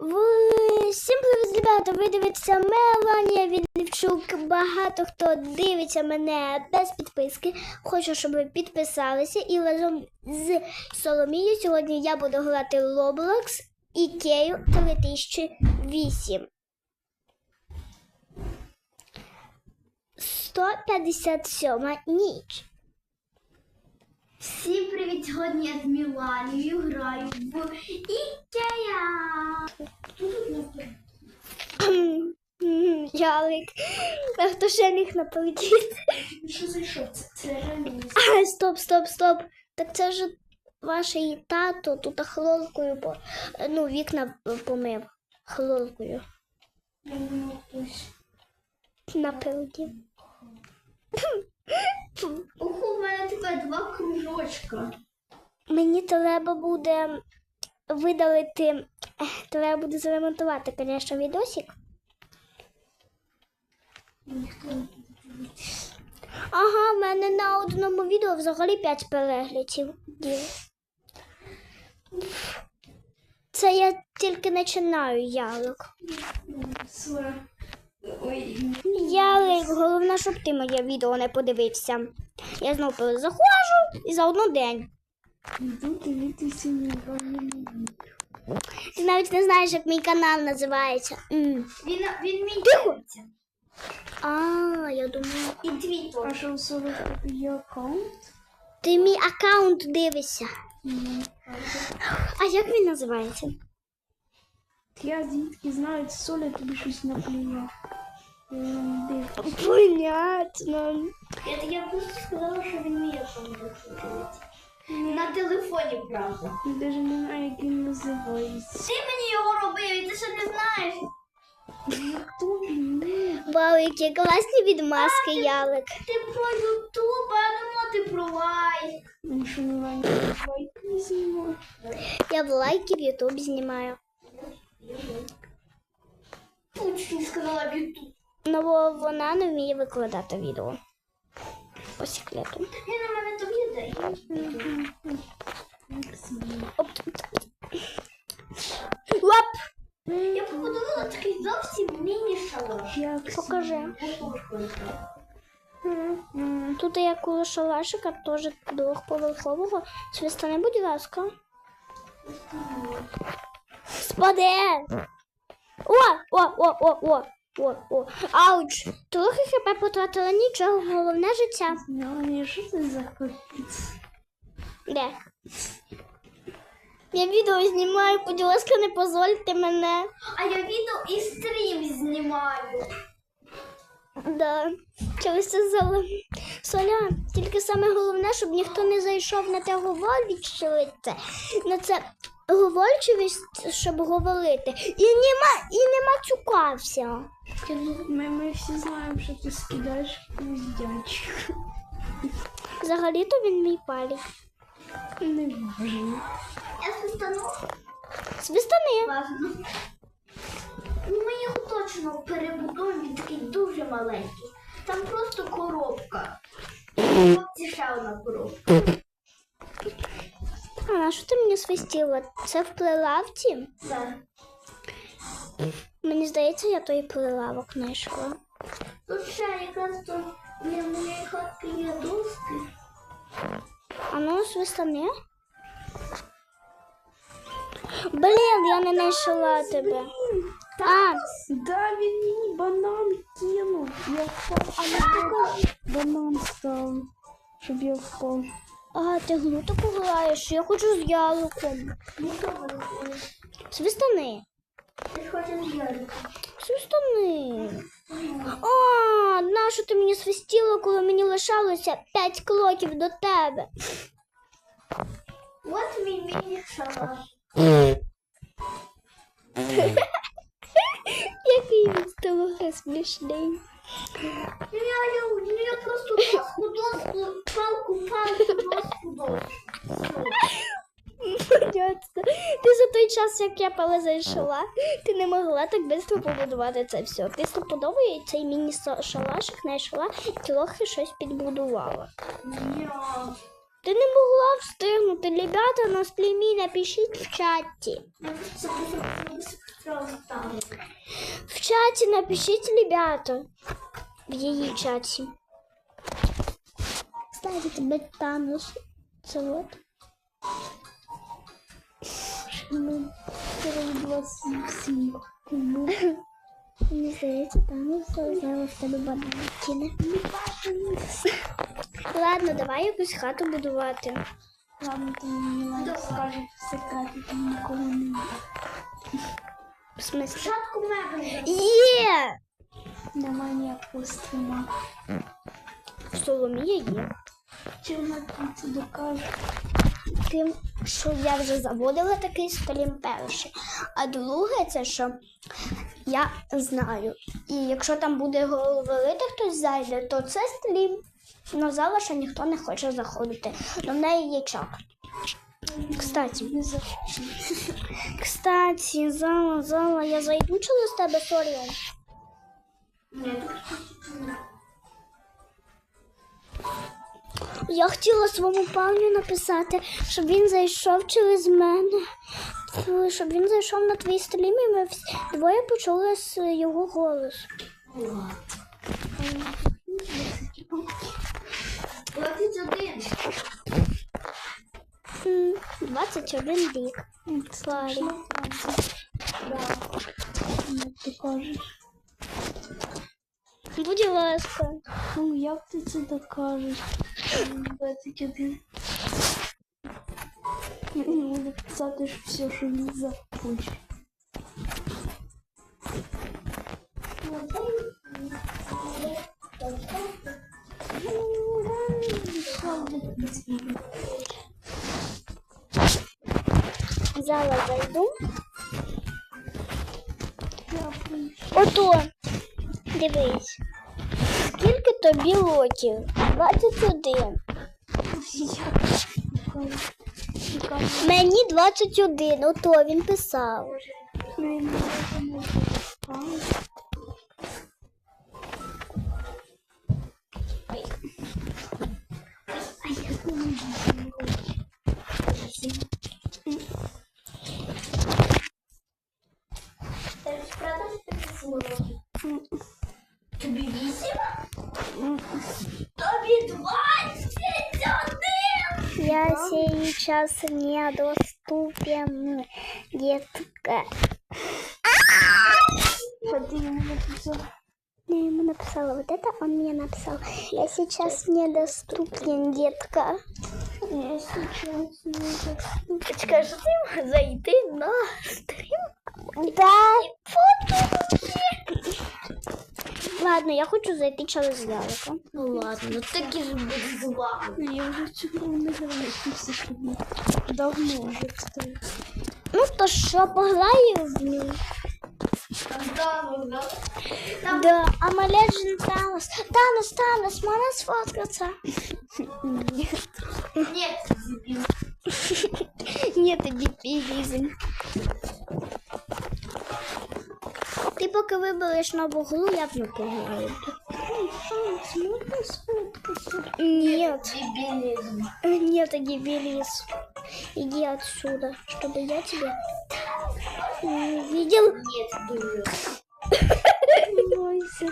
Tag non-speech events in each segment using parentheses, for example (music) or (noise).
Всім привіт, ребята! Ви дивитеся Меланія Відлівчук. Багато хто дивиться мене без підписки. Хочу, щоб ви підписалися. І разом з Соломією сьогодні я буду грати Roblox Ікею 3008. 157 ніч. Всім привіт! Сьогодні я з Міланією граю в Ікея. Ялик. А хто ще міг наполетіти? Що зайшов? Це, це реально. А, стоп, стоп, стоп. Так це ж ваше і тато тут хлоркою, по... ну, вікна помив хлоркою напереді. Ого, у мене тепер два кружочка. Мені треба буде видалити, треба буде заремонтувати, звісно, відосик. Ага, в мене на одному відео взагалі 5 переглядів. Це я тільки починаю ялик. Ялик, головне, щоб ти моє відео не подивився. Я знову перезаходжу і за один день. Дивитися Міланіну. Ти навіть не знаєш, як мій канал називається. М. Він, він міняється. А, я думаю. І твій А теж. що у є аккаунт? Ти мій аккаунт дивишся. А як він називається? Я звідки знаю, Соля тобі щось наплює. Понятно. Я, я просто сказала, що він мій аккаунт дивиться. На телефоні, правда. Я навіть не знаю, як він називається. Ти мені його робив, і ти ще не знаєш. Вау, які класні відмазки, ялик. Ти про Ютуб, а я думала, ти про лайк. Він що не лайк лайк не знімає. Я в лайки в Ютуб знімаю. Учні сказала в Ютуб. Ну, бо вона не вміє викладати відео. По секрету. Лап! Я побудувала такий зовсім міні-шалаш. Покажи. Тут є коло шалашика, теж двохповерхового. Свистани, будь ласка. Спаде! О, о, о, о, о, о, о. Ауч! Трохи хп потратила нічого, головне життя. Меланія, що це за? Де? Я відео знімаю, будь ласка, не позольте мене. А я відео і стрім знімаю. Да. Через це зала. Соля, тільки саме головне, щоб ніхто не зайшов на те говоричевице, на це говорчивість, щоб говорити. І нема, і не матюкався. Ми, ми всі знаємо, що ти скидаєш гвоздячик. Взагалі-то він мій палік. Не важно. Я свистану Свистани. важно. Ну, ми його точно перебудуємо, він такий дуже маленький. Там просто коробка. Хлопці ще одна коробка. А що ти мені свистіла? Це в прилавці? Так. Мені здається, я той прилавок знайшла. Тут ще якраз то для моєї хатки є доски. А ну, свистани. Блін, я не знайшла тебе. А, Да, він мені банан кинув. Я впав, а такий банан став, щоб я впав. А ти глутику граєш, я хочу з яликом. Свистани. Ти хочеш ялику. Свистани. А, нащо ти мені свистіла, коли мені лишалося 5 кроків до тебе? От мій міні-шалаш. Який він трохи смішний. Ну, я, я, я просто доску, палку, палку, доску, доску. Понятно. Ти за той час, як я пала зайшла, ти не могла так швидко побудувати це все. Ти стопудово і цей міні-шалашик знайшла і трохи щось підбудувала. Ти не могла встигнути. Ребята, на стрімі напишіть в чаті. В чаті напишіть, ребята. В її чаті. Кстати, тебе Танус. Це от. Ну, 28. Ну, Мені здається, в тебе кине. Ладно, давай якусь хату будувати. ладно, ти мені лайк скажеш в секреті, там нікого немає. В смислі? Спочатку мега. Є! Немає ніякого стріма. Соломія є. Чи вона тобі це докаже? Тим, що я вже заводила такий стрім перший. А друге, це що я знаю. І якщо там буде говорити хтось зайде, то це стрім. Но зала ще ніхто не хоче заходити. Но в неї є чат. Кстати, кстати, зала, зала, я зайду через тебе, сорі. Ні, Я хотіла своєму парню написати, щоб він зайшов через мене. Щоб він зайшов на твій стрім, і ми всі двоє почули з його голос. Двадцять один. М, 21 рік. Славі. Кажеш? Будь ласка. Ну, як ти це докажеш? 21. Він буде писати що все, що не захоче. Тобі років? 21. Мені 21, ото він писав. Правда що сейчас недоступен, детка. Що ти йому написав? Я ему написала вот это, он мне написал. Я сейчас недоступен, детка. Я сейчас не доступен. Скажи ему зайти на стрим. Да. Ладно, я хочу зайти через ялика. Ну ладно, такі ж буде з вами. Я вже цього не граю після тобі. Давно вже, кстати. Ну то що, пограю в ній? Там давно, да? Там Да, а Малежин Танос. Танос, Танос, можна сфоткаться? Ні. Ні, дебіл. Нет, это дебилизм. Ти поки вибереш нову гру, я в нього пограю. Шанс, можна сфоткатися? Нет, Дебілізм. нет, это дебилизм. Иди отсюда, чтобы я тебя не видел. Ні, дуже. Бойся.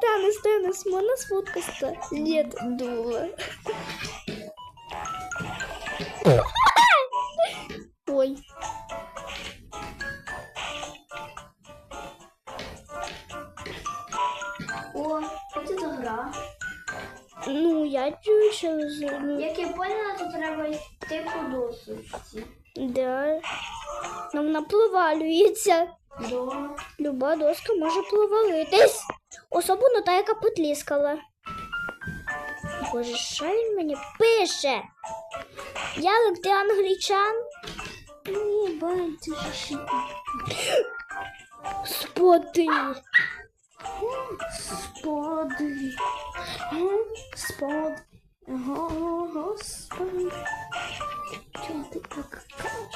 Танос, Танос, можно сфоткаться? Нет, дура. Треба йти по досочці. Да. Ну, вона провалюється. До. Люба доска може провалитись. Особливо та, яка потліскала. Боже, що він мені пише? Ялик, ти англічан? Ні, бань, ти ж ще Споти. Споди. Спод. Господи. Чому ти так кажеш?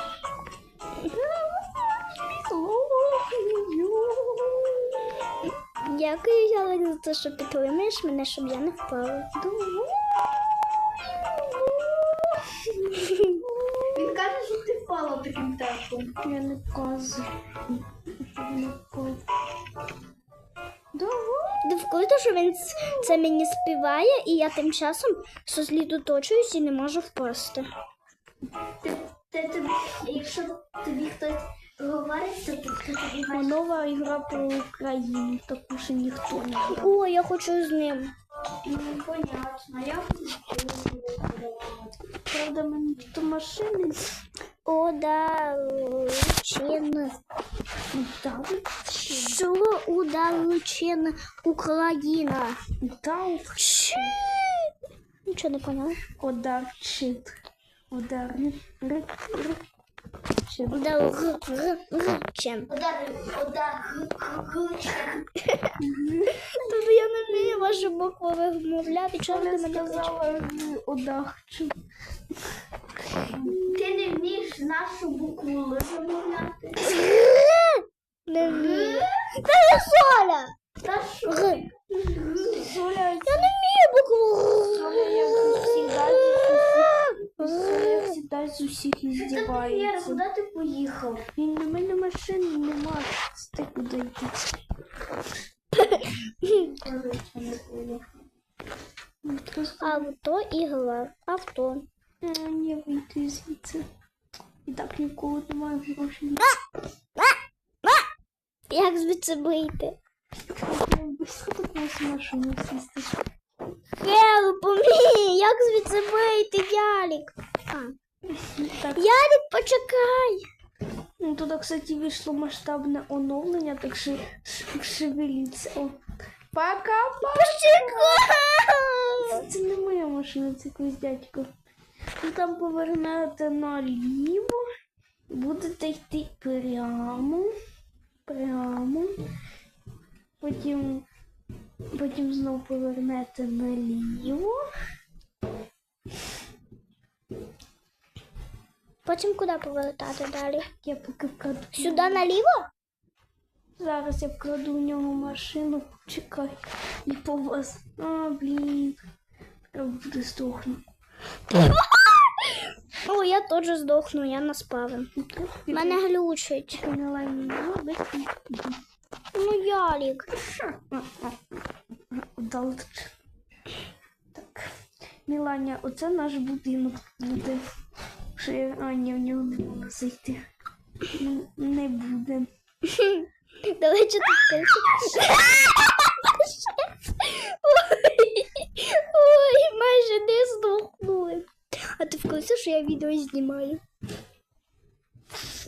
Дякую, Ялик, за те, що підтримуєш мене, щоб я не впала. Він каже, що ти впала таким темпом. Я не казую. щоб не впав. Ти що він це мені співає, і я тим часом сосредоточуюсь і не можу впасти. Ти, ти, тобі, якщо тобі хтось говорить, то, то, то тобі А нова ігра про Україну, таку ще ніхто не грав. О, я хочу з ним. Ну, понятно. Я Правда, мені тут машини О, да, Лучин. Що удалучена Україна? Дав Чи? Нічого не поняла. ударчит. Удар. Р, р. Удалучен. Удар, удар, глучка. Тобто я не вмію ваші букви вимовляти. Чого ти мене сказала ударчит. Ти не вмієш нашу букву Л замовляти. (laughs) Не вмію. Я Соля. Та що? Соля, Я не вмію букву Соля, з усіх іздівається. куди ти поїхав? Він на мене машини нема. Ти куди йти? Авто ігла. Авто. не вийти звідси. І так ніколи немає грошей. Як звідси вийти? Машину сісти. Help me! Як звідси вийти, Ялік? А. Так, Ялік, почекай. ну туди, кстати, вийшло масштабне оновлення, так що шевеліться. О. Пока, Почекай. Це не моя машина, це якийсь дядько. Ви там повернете наліво, будете йти прямо, прямо. Потім, потім знову повернете наліво. Потім куди повертати далі? Я поки вкраду. Сюди наліво? Зараз я вкраду в нього машину, почекай. І по вас. А, блін. Треба буде здохнути. О, я теж здохну, я на спавен. Мене глючить. Робить. Ну, Ялік. Так. Міланя, оце наш будинок буде. Що я... А, в нього не можна зайти. Ну, Не буде. Давай що А ти в курсі, що я відео знімаю?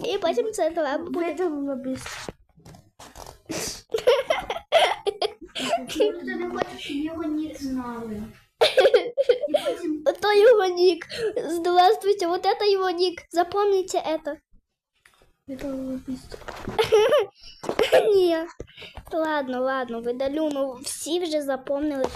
І потім це треба буде. Видалила без. Може, ти не хочеш, щоб його нік знали. І потім Это его ник. Здравствуйте, вот это его ник. Запомните это. Видалила без. (laughs) Ні. Ладно, ладно, видалю. Ну всі вже запомнили.